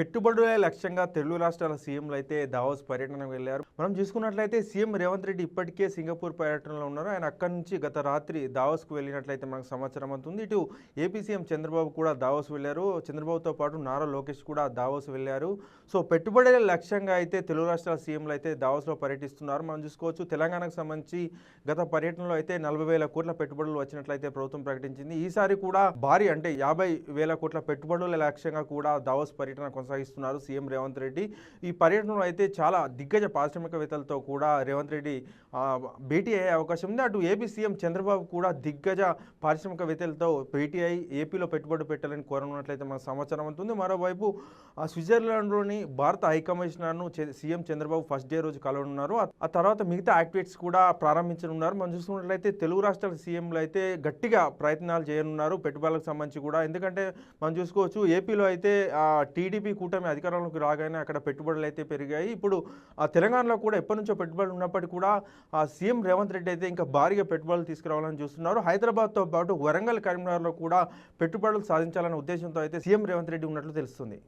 పెట్టుబడులే లక్ష్యంగా తెలుగు రాష్ట్రాల సీఎంలు అయితే దావోస్ పర్యటనకు వెళ్ళారు. మనం చూసుకున్నట్లయితే సీఎం రేవంత్ రెడ్డి ఇప్పటికే సింగపూర్ పర్యటనలో ఉన్నారు. ఆయన అక్కడి నుంచి గత రాత్రి దావోస్కు వెళ్ళినట్లయితే మనకు సమాచారం అవుతుంది ఇటు ఏపీ సీఎం చంద్రబాబు కూడా దావోస్ వెళ్ళారు. చంద్రబాబుతో పాటు నారా లోకేష్ కూడా దావోస్ వెళ్ళారు. సో పెట్టుబడులే లక్ష్యంగా అయితే తెలుగు రాష్ట్రాల సీఎంలు అయితే దావోస్లో పర్యటిస్తున్నారు. మనం చూసుకోవచ్చు తెలంగాణకు సంబంధించి గత పర్యటనలో అయితే నలభై వేల కోట్ల పెట్టుబడులు వచ్చినట్లయితే ప్రభుత్వం ప్రకటించింది. ఈసారి కూడా భారీ అంటే యాభై వేల కోట్ల పెట్టుబడుల లక్ష్యంగా కూడా దావోస్ పర్యటన కొనసాగిస్తున్నారు సీఎం రేవంత్ రెడ్డి. ఈ పర్యటనలో అయితే చాలా దిగ్గజ పారిశ్రామికవేత్తలతో కూడా రేవంత్ రెడ్డి భేటీ అయ్యే అవకాశం ఉంది. అటు ఏపీ సీఎం చంద్రబాబు కూడా దిగ్గజ పారిశ్రామికవేత్తలతో భేటీ అయి ఏపీలో పెట్టుబడి పెట్టాలని కోరనున్నట్లయితే మనకు సమాచారం అవుతుంది మరోవైపు స్విట్జర్లాండ్లోని భారత హైకమిషనర్ను సీఎం చంద్రబాబు ఫస్ట్ డే రోజు కలవనున్నారు. ఆ- తర్వాత మిగతా యాక్టివిటీస్ కూడా ప్రారంభించనున్నారు. మనం చూసుకున్నట్లయితే తెలుగు రాష్ట్రాల సీఎంలు అయితే గట్టిగా ప్రయత్నాలు చేయనున్నారు పెట్టుబడులకు సంబంధించి కూడా. ఎందుకంటే మనం చూసుకోవచ్చు ఏపీలో అయితే టీడీపీ కూటమి అధికారంలోకి రాగానే అక్కడ పెట్టుబడులు అయితే పెరిగాయి. ఇప్పుడు ఆ తెలంగాణలో కూడా ఎప్పటి నుంచో పెట్టుబడులు ఉన్నప్పటికీ కూడా ఆ సీఎం రేవంత్ రెడ్డి అయితే ఇంకా భారీగా పెట్టుబడులు తీసుకురావాలని చూస్తున్నారు. హైదరాబాద్తో పాటు వరంగల్ కరీంనగర్లో కూడా పెట్టుబడులు సాధించాలనే ఉద్దేశంతో అయితే సీఎం రేవంత్ రెడ్డి ఉన్నట్లు తెలుస్తుంది.